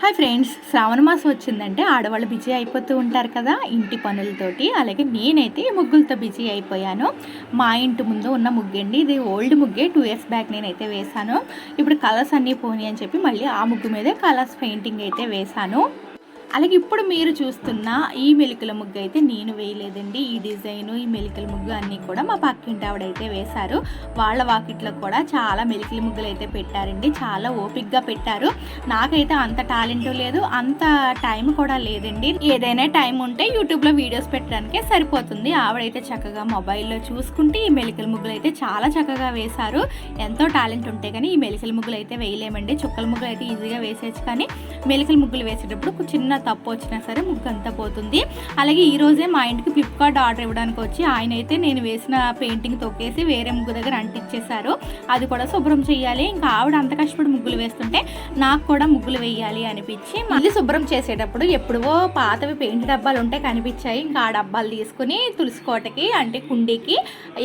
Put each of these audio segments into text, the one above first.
Hi friends శ్రావణ మాసం వచ్చిందంటే ఆడవాళ్ళు బిజీ అయిపోతూ ఉంటారు కదా ఇంటి పనులతోటి. అలాగే నేనైతే ముగ్గులతో బిజీ అయిపోయాను. మా ఇంటి ముందు ఉన్న ముగ్గండి ఇది ఓల్డ్ ముగ్గే టూ ఇయర్స్ బ్యాక్ నేనైతే వేశాను. ఇప్పుడు కలర్స్ అన్నీ పోనీ అని చెప్పి మళ్ళీ ఆ ముగ్గు మీదే కలర్స్ పెయింటింగ్ అయితే వేశాను. అలాగే ఇప్పుడు మీరు చూస్తున్న ఈ మెలికల ముగ్గు అయితే నేను వేయలేదండి. ఈ డిజైన్ ఈ మెలికల ముగ్గు అన్నీ కూడా మా పక్కింటి ఆవిడైతే వేశారు. వాళ్ళ వాకిట్లో కూడా చాలా మెలికల ముగ్గులు అయితే పెట్టారండి. చాలా ఓపిక్గా పెట్టారు. నాకైతే అంత టాలెంట్ లేదు అంత టైం కూడా లేదండి. ఏదైనా టైం ఉంటే యూట్యూబ్లో వీడియోస్ పెట్టడానికే సరిపోతుంది. ఆవిడైతే చక్కగా మొబైల్లో చూసుకుంటే ఈ మెలికల ముగ్గులు అయితే చాలా చక్కగా వేశారు. ఎంతో టాలెంట్ ఉంటే కానీ ఈ మెలికల ముగ్గులు అయితే వేయలేమండి. చుక్కల ముగ్గులు అయితే ఈజీగా వేసేయచ్చు కానీ మెలికల ముగ్గులు వేసేటప్పుడు చిన్న తప్పు వచ్చినా సరే ముగ్గు అంతా పోతుంది. అలాగే ఈరోజే మా ఇంటికి ఫ్లిప్కార్ట్ ఆర్డర్ ఇవ్వడానికి వచ్చి ఆయన అయితే నేను వేసిన పెయింటింగ్ తొక్కేసి వేరే ముగ్గు దగ్గర అంటించేశారు అది కూడా శుభ్రం చేయాలి. ఇంకా ఆవిడ అంత కష్టపడి ముగ్గులు వేస్తుంటే నాకు కూడా ముగ్గులు వేయాలి అనిపించి మళ్ళీ శుభ్రం చేసేటప్పుడు ఎప్పుడో పాతవి పెయింట్ డబ్బాలు ఉంటే కనిపించాయి. ఇంకా ఆ డబ్బాలు తీసుకుని తులసి కోటకి అంటే కుండీకి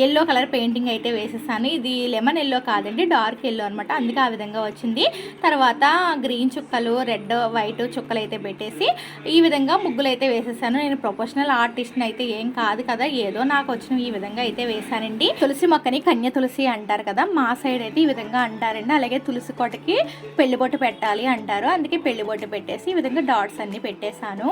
ఎల్లో కలర్ పెయింటింగ్ అయితే వేసేసాను. ఇది లెమన్ ఎల్లో కాదండి డార్క్ ఎల్లో అనమాట అందుకే ఆ విధంగా వచ్చింది. తర్వాత గ్రీన్ చుక్కలు రెడ్ వైట్ చుక్కలు అయితే పెట్టేసి ఈ విధంగా ముగ్గులు అయితే వేసేసాను. నేను ప్రొఫెషనల్ ఆర్టిస్ట్ని అయితే ఏం కాదు కదా ఏదో నాకు వచ్చిన ఈ విధంగా అయితే వేసానండి తులసి మొక్కని కన్య తులసి అంటారు కదా మా సైడ్ అయితే ఈ విధంగా అంటారండి. అలాగే తులసి కోటకి పెళ్ళి బొట్టు పెట్టాలి అంటారు. అందుకే పెళ్ళి బొట్టు పెట్టేసి ఈ విధంగా డాట్స్ అన్ని పెట్టేశాను.